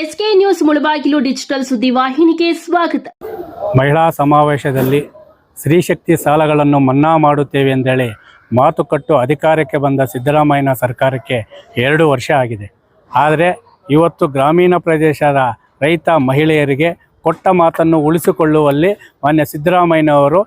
SK news Mulbagal digital ಸುದ್ದಿ ವಾಹಿನಿಗೆ ಸ್ವಾಗತ. ಮಹಿಳಾ ಸಮಾವೇಶದಲ್ಲಿ ಸ್ತ್ರೀಶಕ್ತಿ ಸಾಲಗಳನ್ನು ಮನ್ನಾ ಮಾಡುತ್ತೇವೆ ಎಂದೇಳಿ ಮಾತುಕಟ್ಟು ಅಧಿಕಾರಕ್ಕೆ ಬಂದ ಸಿದ್ದರಾಮಯ್ಯನ ಸರ್ಕಾರಕ್ಕೆ ಎರಡು ವರ್ಷ ಆಗಿದೆ. ಆದರೆ ಇವತ್ತು ಗ್ರಾಮೀಣ ಪ್ರದೇಶದ ರೈತ ಮಹಿಳೆಯರಿಗೆ ಕೊಟ್ಟ ಮಾತನ್ನು ಉಳಿಸಿಕೊಳ್ಳುವಲ್ಲಿ ಮಾನ್ಯ ಸಿದ್ದರಾಮಯ್ಯನವರು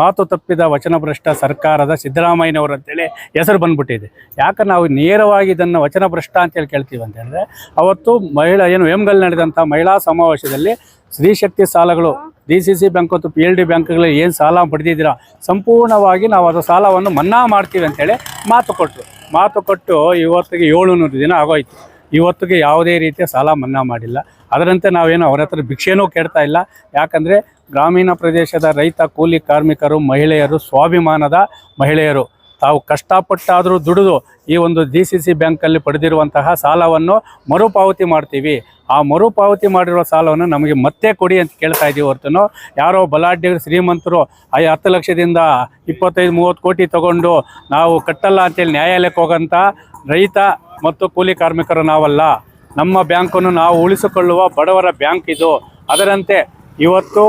ಮಾತು ತಪ್ಪಿದ ವಚನಭ್ರಷ್ಟ ಸರ್ಕಾರದ ಸಿದ್ದರಾಮಯ್ಯನವರು ಅಂತೇಳಿ ಹೆಸರು ಬಂದ್ಬಿಟ್ಟಿದೆ. ಯಾಕೆ ನಾವು ನೇರವಾಗಿ ಇದನ್ನು ವಚನಭ್ರಷ್ಟ ಅಂತೇಳಿ ಕೇಳ್ತೀವಿ ಅಂತ ಹೇಳಿದ್ರೆ, ಅವತ್ತು ಮಹಿಳಾ, ಏನು ವೇಮ್ಗಲ್ಲಿ ನಡೆದಂಥ ಮಹಿಳಾ ಸಮಾವೇಶದಲ್ಲಿ ಸ್ತ್ರೀಶಕ್ತಿ ಸಾಲಗಳು, ಡಿ ಸಿ ಸಿ ಬ್ಯಾಂಕ್ ಮತ್ತು ಪಿ ಎಲ್ ಡಿ ಬ್ಯಾಂಕ್ಗಳಲ್ಲಿ ಏನು ಸಾಲ ಪಡೆದಿದ್ದೀರಾ, ಸಂಪೂರ್ಣವಾಗಿ ನಾವು ಅದು ಸಾಲವನ್ನು ಮನ್ನಾ ಮಾಡ್ತೀವಿ ಅಂತೇಳಿ ಮಾತು ಕೊಟ್ಟರು ಮಾತು ಕೊಟ್ಟು ಇವತ್ತಿಗೆ ಏಳುನೂರು ದಿನ ಆಗೋಯ್ತು. ಇವತ್ತಿಗೆ ಯಾವುದೇ ರೀತಿಯ ಸಾಲ ಮನ್ನಾ ಮಾಡಿಲ್ಲ. ಅದರಂತೆ ನಾವೇನು ಅವರ ಹತ್ರ ಭಿಕ್ಷೆನೂ ಕೇಳ್ತಾ ಇಲ್ಲ. ಯಾಕಂದರೆ ಗ್ರಾಮೀಣ ಪ್ರದೇಶದ ರೈತ, ಕೂಲಿ ಕಾರ್ಮಿಕರು, ಮಹಿಳೆಯರು, ಸ್ವಾಭಿಮಾನದ ಮಹಿಳೆಯರು, ತಾವು ಕಷ್ಟಪಟ್ಟಾದರೂ ದುಡಿದು ಈ ಒಂದು ಡಿ ಸಿ ಸಿ ಬ್ಯಾಂಕಲ್ಲಿ ಪಡೆದಿರುವಂತಹ ಸಾಲವನ್ನು ಮರುಪಾವತಿ ಮಾಡ್ತೀವಿ. ಆ ಮರುಪಾವತಿ ಮಾಡಿರುವ ಸಾಲವನ್ನು ನಮಗೆ ಮತ್ತೆ ಕೊಡಿ ಅಂತ ಕೇಳ್ತಾ ಇದ್ದೀವಿ ಹೊರತು ಯಾರೋ ಬಲಾಢ್ಯರು, ಶ್ರೀಮಂತರು ಐ ಹತ್ತು ಲಕ್ಷದಿಂದ ಇಪ್ಪತ್ತೈದು, ಮೂವತ್ತು ಕೋಟಿ ತಗೊಂಡು ನಾವು ಕಟ್ಟಲ್ಲ ಅಂತೇಳಿ ನ್ಯಾಯಾಲಯಕ್ಕೆ ಹೋಗೋಂಥ ರೈತ ಮತ್ತು ಕೂಲಿ ಕಾರ್ಮಿಕರು ನಾವಲ್ಲ. ನಮ್ಮ ಬ್ಯಾಂಕನ್ನು ನಾವು ಉಳಿಸಿಕೊಳ್ಳುವ ಬಡವರ ಬ್ಯಾಂಕ್ ಇದು. ಅದರಂತೆ ಇವತ್ತು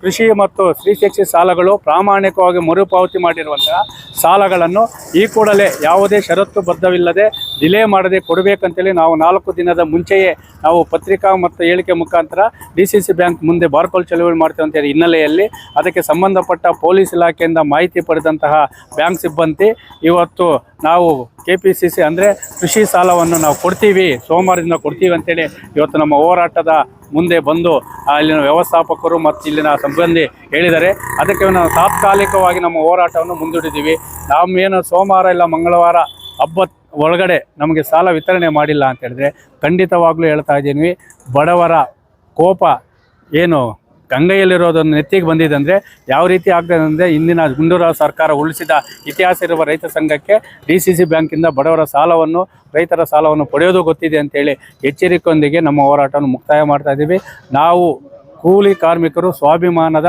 ಕೃಷಿ ಮತ್ತು ಸ್ತ್ರೀಶಕ್ತಿ ಸಾಲಗಳು ಪ್ರಾಮಾಣಿಕವಾಗಿ ಮರುಪಾವತಿ ಮಾಡಿರುವಂತಹ ಸಾಲಗಳನ್ನು ಈ ಕೂಡಲೇ ಯಾವುದೇ ಷರತ್ತು ಬದ್ಧವಿಲ್ಲದೆ ಡಿಲೇ ಮಾಡದೆ ಕೊಡಬೇಕಂತೇಳಿ ನಾವು ನಾಲ್ಕು ದಿನದ ಮುಂಚೆಯೇ ನಾವು ಪತ್ರಿಕಾ ಮತ್ತು ಹೇಳಿಕೆ ಮುಖಾಂತರ ಡಿ ಸಿ ಸಿ ಬ್ಯಾಂಕ್ ಮುಂದೆ ಬಾರ್ಕೋಲ್ ಚಳುವಳಿ ಮಾಡ್ತೇವೆ ಅಂತೇಳಿ ಹಿನ್ನೆಲೆಯಲ್ಲಿ ಅದಕ್ಕೆ ಸಂಬಂಧಪಟ್ಟ ಪೊಲೀಸ್ ಇಲಾಖೆಯಿಂದ ಮಾಹಿತಿ ಪಡೆದಂತಹ ಬ್ಯಾಂಕ್ ಸಿಬ್ಬಂದಿ ಇವತ್ತು ನಾವು ಕೆ ಪಿ ಸಿ ಸಿ ಅಂದರೆ ಕೃಷಿ ಸಾಲವನ್ನು ನಾವು ಕೊಡ್ತೀವಿ, ಸೋಮವಾರದಿಂದ ಕೊಡ್ತೀವಿ ಅಂತೇಳಿ ಇವತ್ತು ನಮ್ಮ ಹೋರಾಟದ ಮುಂದೆ ಬಂದು ಅಲ್ಲಿನ ವ್ಯವಸ್ಥಾಪಕರು ಮತ್ತು ಇಲ್ಲಿನ ಸಿಬ್ಬಂದಿ ಹೇಳಿದ್ದಾರೆ ಅದಕ್ಕೆ ನಾವು ತಾತ್ಕಾಲಿಕವಾಗಿ ನಮ್ಮ ಹೋರಾಟವನ್ನು ಮುಂದೂಡಿದ್ದೀವಿ. ನಾವೇನು ಸೋಮವಾರ ಇಲ್ಲ ಮಂಗಳವಾರ ಹಬ್ಬ ಒಳಗಡೆ ನಮಗೆ ಸಾಲ ವಿತರಣೆ ಮಾಡಿಲ್ಲ ಅಂತ ಹೇಳಿದ್ರೆ ಖಂಡಿತವಾಗ್ಲೂ ಹೇಳ್ತಾ ಇದ್ದೀನಿ, ಬಡವರ ಕೋಪ ಏನು ಗಂಗೆಯಲ್ಲಿರೋದನ್ನು ನೆತ್ತಿಗೆ ಬಂದಿದೆ ಅಂದರೆ ಯಾವ ರೀತಿ ಆಗ್ತದೆ ಅಂದರೆ ಇಂದಿನ ಗುಂಡೂರಾವ್ ಸರ್ಕಾರ ಉಳಿಸಿದ ಇತಿಹಾಸ ಇರುವ ರೈತ ಸಂಘಕ್ಕೆ ಡಿ ಸಿ ಸಿ ಬ್ಯಾಂಕಿಂದ ಬಡವರ ಸಾಲವನ್ನು, ರೈತರ ಸಾಲವನ್ನು ಪಡೆಯೋದು ಗೊತ್ತಿದೆ ಅಂತೇಳಿ ಎಚ್ಚರಿಕೆಯೊಂದಿಗೆ ನಮ್ಮ ಹೋರಾಟವನ್ನು ಮುಕ್ತಾಯ ಮಾಡ್ತಾ ಇದ್ದೀವಿ. ನಾವು ಕೂಲಿ ಕಾರ್ಮಿಕರು ಸ್ವಾಭಿಮಾನದ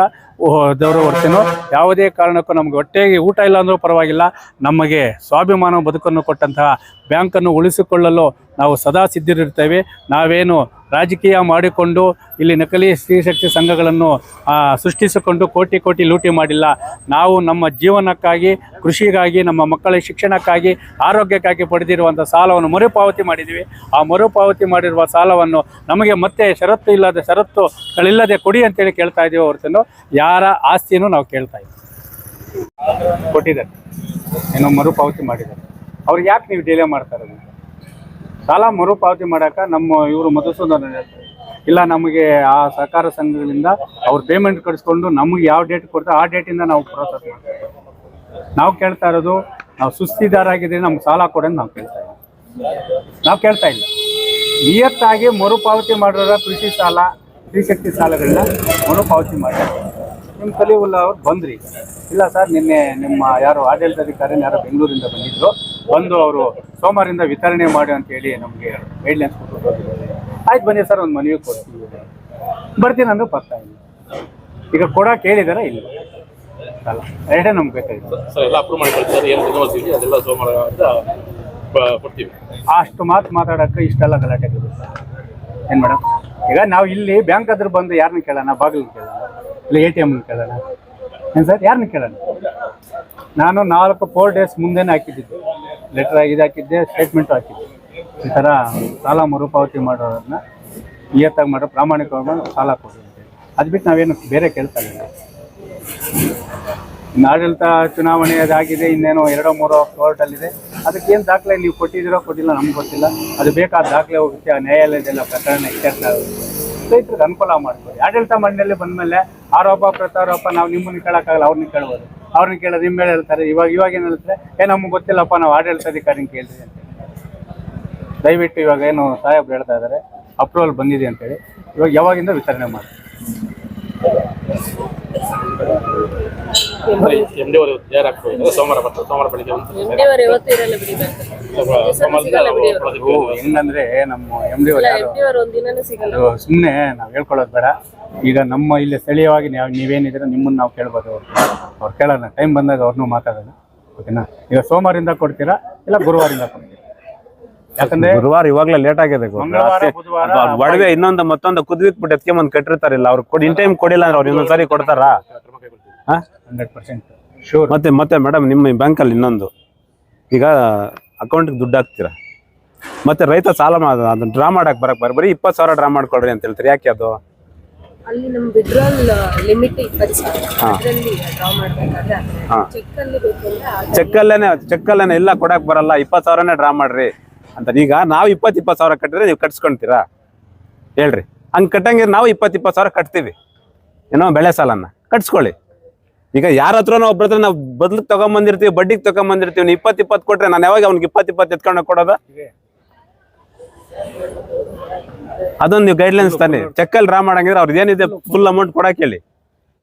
ದವರು ಹೊರತೇನೋ. ಯಾವುದೇ ಕಾರಣಕ್ಕೂ ನಮಗೆ ಹೊಟ್ಟೆಗೆ ಊಟ ಇಲ್ಲ ಅಂದರೂ ಪರವಾಗಿಲ್ಲ. ನಮಗೆ ಸ್ವಾಭಿಮಾನ ಬದುಕನ್ನು ಕೊಟ್ಟಂತಹ ಬ್ಯಾಂಕನ್ನು ಉಳಿಸಿಕೊಳ್ಳಲು ನಾವು ಸದಾ ಸಿದ್ಧರಿರ್ತೇವೆ ನಾವೇನು ರಾಜಕೀಯ ಮಾಡಿಕೊಂಡು ಇಲ್ಲಿ ನಕಲಿ ಸ್ತ್ರೀಶಕ್ತಿ ಸಂಘಗಳನ್ನು ಸೃಷ್ಟಿಸಿಕೊಂಡು ಕೋಟಿ ಕೋಟಿ ಲೂಟಿ ಮಾಡಿಲ್ಲ. ನಾವು ನಮ್ಮ ಜೀವನಕ್ಕಾಗಿ, ಕೃಷಿಗಾಗಿ, ನಮ್ಮ ಮಕ್ಕಳ ಶಿಕ್ಷಣಕ್ಕಾಗಿ, ಆರೋಗ್ಯಕ್ಕಾಗಿ ಪಡೆದಿರುವಂಥ ಸಾಲವನ್ನು ಮರುಪಾವತಿ ಮಾಡಿದ್ದೀವಿ. ಆ ಮರುಪಾವತಿ ಮಾಡಿರುವ ಸಾಲವನ್ನು ನಮಗೆ ಮತ್ತೆ ಷರತ್ತು ಇಲ್ಲದೆ ಷರತ್ತುಗಳಿಲ್ಲದೆ ಕೊಡಿ ಅಂತೇಳಿ ಕೇಳ್ತಾ ಇದ್ದೀವಿ ಹೊರತನ್ನು ಯಾರ ಆಸ್ತಿಯನ್ನು ನಾವು ಕೇಳ್ತಾ ಇದ್ದೀವಿ. ಕೊಟ್ಟಿದ್ದಾರೆ. ಏನೋ ಮರುಪಾವತಿ ಮಾಡಿದ್ದಾರೆ. ಅವ್ರಿಗೆ ಯಾಕೆ ನೀವು ಡಿಲೇ ಮಾಡ್ತಾರೆ ಸಾಲ ಮರುಪಾವತಿ ಮಾಡಾಕ ನಮ್ಮ ಇವರು ಮಧುಸೂದನ್ ಇಲ್ಲ, ನಮಗೆ ಆ ಸಹಕಾರ ಸಂಘಗಳಿಂದ ಅವ್ರು ಪೇಮೆಂಟ್ ಕಳಿಸ್ಕೊಂಡು ನಮಗೆ ಯಾವ ಡೇಟ್ ಕೊಡ್ತಾರೆ ಆ ಡೇಟಿಂದ ನಾವು ಪ್ರೋಸೆಸ್ ಮಾಡ್ತೀವಿ. ನಾವು ಕೇಳ್ತಾ ಇರೋದು, ನಾವು ಸುಸ್ತಿದಾರಾಗಿದ್ರೆ ನಮ್ಗೆ ಸಾಲ ಕೊಡೋದು ನಾವು ಕೇಳ್ತಾ ಇಲ್ಲ ನಾವು ಕೇಳ್ತಾ ಇಲ್ಲ. ನಿಯತ್ತಾಗಿ ಮರುಪಾವತಿ ಮಾಡಿರೋ ಕೃಷಿ ಸಾಲ ಸ್ತ್ರೀಶಕ್ತಿ ಸಾಲಗಳನ್ನ ಮರುಪಾವತಿ ಮಾಡಿ. ನಿಮ್ಮ ಕಲಿವುಲ್ಲ ಅವ್ರು ಬಂದ್ರಿ. ಇಲ್ಲ ಸರ್, ನಿನ್ನೆ ನಿಮ್ಮ ಯಾರು ಆಡಳಿತಾಧಿಕಾರಿ ಯಾರೋ ಬೆಂಗಳೂರಿಂದ ಬಂದಿದ್ರು. ಬಂದು ಅವರು ಸೋಮವಾರದಿಂದ ವಿತರಣೆ ಮಾಡಿ ಅಂತ ಹೇಳಿ ನಮಗೆ ಗೈಡ್ಲೈನ್ಸ್ ಕೊಟ್ಟು. ಆಯ್ತು ಬನ್ನಿ ಸರ್ ಒಂದು ಮನವಿ ಕೊಡ್ತೀವಿ ಬರ್ತೀನಿ ಅಂದ್ರೆ ಬರ್ತಾ ಇಲ್ಲ. ಈಗ ಕೊಡಕ್ಕೆ ಹೇಳಿದಾರ ಇಲ್ಲ? ಅಲ್ಲ ಎರಡೇ ನಮ್ಗೆ ಬೇಕಾಗಿತ್ತು ಸರ್ ಎಲ್ಲ ಅಪ್ರೂವ್ ಮಾಡಿ ಕಳಿಸ್ತಾರೆ ಏನು ರಿನೋವಲ್ಸ್ ಅದೆಲ್ಲ ಸೋಮವಾರ ಅಂತ ಕೊಡ್ತೀವಿ. ಅಷ್ಟು ಮಾತು ಮಾತಾಡಕ್ಕೆ ಇಷ್ಟೆಲ್ಲ ಗಲಾಟೆ ಏನು ಮೇಡಮ್? ಈಗ ನಾವು ಇಲ್ಲಿ ಬ್ಯಾಂಕ್ ಹತ್ರ ಬಂದು ಯಾರನ್ನ ಕೇಳೋಣ ಬಾಗಿಲು ಕೇಳೋಣ ಇಲ್ಲ ಎ ಟಿ ಎಮ್ನ ಕೇಳೋಣ? ಏನು ಸರ್ ಯಾರನ್ನ ಕೇಳೋಣ? ನಾನು ನಾಲ್ಕು ಫೋರ್ ಡೇಸ್ ಮುಂದೆನೇ ಹಾಕಿದ್ದಿದ್ದು ಲೆಟ್ರ್ ಆಗಿದೆ ಹಾಕಿದ್ದೆ ಸ್ಟೇಟ್ಮೆಂಟು ಹಾಕಿದ್ದೆ. ಈ ಥರ ಸಾಲ ಮರುಪಾವತಿ ಮಾಡೋರನ್ನ ನಿಯತ್ತಾಗಿ ಮಾಡೋ ಪ್ರಾಮಾಣಿಕವಾಗಿ ಸಾಲ ಕೊಡಿ ಅದು ಬಿಟ್ಟು ನಾವೇನು ಬೇರೆ ಕೆಲಸ ಇಲ್ಲ. ಇನ್ನು ಆಡಳಿತ ಚುನಾವಣೆ ಅದಾಗಿದೆ, ಇನ್ನೇನೋ ಎರಡೋ ಮೂರೋ ಕೋರ್ಟಲ್ಲಿದೆ ಅದಕ್ಕೆ ಏನು ದಾಖಲೆ ನೀವು ಕೊಟ್ಟಿದ್ದೀರೋ ಕೊಟ್ಟಿಲ್ಲ, ನಮ್ಗೆ ಗೊತ್ತಿಲ್ಲ. ಅದು ಬೇಕಾದ ದಾಖಲೆ ಹೋಗುತ್ತೆ, ಆ ನ್ಯಾಯಾಲಯದೆಲ್ಲ ಪ್ರಕರಣ ಇತ್ಯರ್ಥ ರೈತರಿಗೆ ಅನುಕೂಲ ಮಾಡ್ಕೊಳ್ಳಿ ಆಡಳಿತ ಮಂಡಳಿ ಬಂದಮೇಲೆ ಆರೋಪ ಪ್ರತಾರೋಪ ನಾವು ನಿಮ್ಮನ್ನು ಕೇಳೋಕ್ಕಾಗಲ್ಲ, ಅವ್ರನ್ನ ಕೇಳ್ಬೋದು. ಅವ್ರನ್ನ ಕೇಳೋದು ನಿಮ್ಮ ಮೇಲೆ ಹೇಳ್ತಾರೆ. ಇವಾಗ ಇವಾಗ ಏನು ಹೇಳ್ತಾರೆ? ಏ ನಮ್ಗೆ ಗೊತ್ತಿಲ್ಲಪ್ಪ ನಾವು ಆಡಳಿತಾಧಿಕಾರಿನ ಕೇಳ್ತೀವಿ ಅಂತ ದಯವಿಟ್ಟು ಇವಾಗ ಏನು ಸಾಹೇಬ್ರು ಹೇಳ್ತಾ ಇದ್ದಾರೆ ಅಪ್ರೂವಲ್ ಬಂದಿದೆ ಅಂತೇಳಿ ಇವಾಗ ಯಾವಾಗಿಂದ ವಿತರಣೆ ಮಾಡಿ ಹೆಂಗಂದ್ರೆ ನಮ್ಮ ಎಂ ಡಿ ಸುಮ್ಮನೆ ನಾವು ಹೇಳ್ಕೊಳ್ಳೋದು ಬೇಡ. ಈಗ ನಮ್ಮ ಇಲ್ಲಿ ಸ್ಥಳೀಯವಾಗಿ ನೀವು ನೀವೇನಿದ್ರೆ ನಿಮ್ಮನ್ನ ನಾವು ಕೇಳ್ಬೋದು ಅವ್ರು ಕೇಳೋಣ ಟೈಮ್ ಬಂದಾಗ ಅವ್ರನ್ನೂ ಮಾತಾಡೋಣ. ಓಕೆನಾ ಈಗ ಸೋಮವಾರದಿಂದ ಕೊಡ್ತೀರಾ ಇಲ್ಲ ಗುರುವಾರಿಂದ ಕೊಡ್ತೀರಾ? ಯಾಕಂದ್ರೆ ಗುರುವಾರ ಇವಾಗ್ಲೇ ಲೇಟ್ ಆಗಿದೆ ಒಡವೆ ಇನ್ನೊಂದು ಮತ್ತೊಂದು ಕುದ್ಬಿಟ್ಬಿಟ್ಟು ಎತ್ಕೊಂಬಂದ್ ಕಟ್ಟಿರ್ತಾರಿಲ್ಲ. ಅವ್ರು ಕೊಡಿ ಇನ್ ಟೈಮ್ ಕೊಡಿಲ್ಲ ಅಂದ್ರೆ ಅವ್ರು ಇನ್ನೊಂದ್ ಸಾರಿ ಕೊಡ್ತಾರಾ ಹಂಡ್ರೆಡ್ ಪರ್ಸೆಂಟ್. ಮತ್ತೆ ಮತ್ತೆ ಮೇಡಮ್ ನಿಮ್ಮ ಬ್ಯಾಂಕಲ್ಲಿ ಇನ್ನೊಂದು. ಈಗ ಅಕೌಂಟ್ಗೆ ದುಡ್ಡು ಹಾಕ್ತೀರಾ? ಮತ್ತೆ ರೈತ ಸಾಲ ಮಾಡೋದು ಅದನ್ನ ಡ್ರಾ ಮಾಡಕ್ ಬರಕ್ ಬರ ಬರೀ ಇಪ್ಪತ್ತು ಸಾವಿರ ಡ್ರಾ ಮಾಡ್ಕೊಳ್ರಿ ಅಂತ ಹೇಳ್ತಾರೆ? ಯಾಕೆ ಅದು? ಅಲ್ಲಿ ನಮ್ ವಿಡ್ರಾಲ್ ಲಿಮಿಟ್ ಇಪ್ಪತ್ತು ಸಾವಿರ. ಅದರಲ್ಲಿ ಡ್ರಾ ಮಾಡ್ಬೇಕಾದ್ರೆ ಹಾ. ಚೆಕ್ ಅಲ್ಲಿ ಬೇಕು ಅಂದ್ರೆ ಆ ಚೆಕ್ಕಲ್ಲೇನೆ ಚೆಕ್ಕಲ್ಲೇನೆ ಇಲ್ಲ ಕೊಡಕ್ ಬರಲ್ಲ. ಇಪ್ಪತ್ತು ಸಾವಿರನೇ ಡ್ರಾ ಮಾಡ್ರಿ ಅಂತ. ಈಗ ನಾವು ಇಪ್ಪತ್ತು ಇಪ್ಪತ್ತು ಸಾವಿರ ಕಟ್ಟಿದ್ರೆ ನೀವು ಕಟ್ಸ್ಕೊಂತೀರಾ? ಹೇಳ್ರಿ. ಹಂಗೆ ಕಟ್ಟಂಗೆ ನಾವು ಇಪ್ಪತ್ತು ಇಪ್ಪತ್ತು ಸಾವಿರ ಕಟ್ತೀವಿ. ಏನೋ ಬೆಳೆ ಸಾಲನ್ನ. ಕಟ್ಸ್ಕೊಳ್ಳಿ. ಈಗ ಯಾರ ಹತ್ರನೋ ಒಬ್ರ ಹತ್ರ ನಾವು ಬದ್ಲಿಗೆ ತಗೊಂಬಂದಿರ್ತೀವಿ ಬಡ್ಡಿಗೆ ತಗೊಂಬಂದಿರ್ತೀವಿ ನೀವು ಇಪ್ಪತ್ತು ಇಪ್ಪತ್ತು ಕೊಟ್ರೆ ನಾನು ಯಾವಾಗ ಅವ್ನಿಗೆ ಇಪ್ಪತ್ತು ಇಪ್ಪತ್ತು ಎತ್ಕೊಂಡು ಕೊಡೋದ? ಅದೊಂದು ನೀವು ಗೈಡ್ಲೈನ್ಸ್ ತಾನೆ. ಚೆಕ್ಕಲ್ಲಿ ಡ್ರಾ ಮಾಡಂಗಿದ್ರೆ ಅವ್ರಿಗೆ ಏನಿದೆ ಫುಲ್ ಅಮೌಂಟ್ ಕೊಡಕ್ಕೆ ಹೇಳಿ.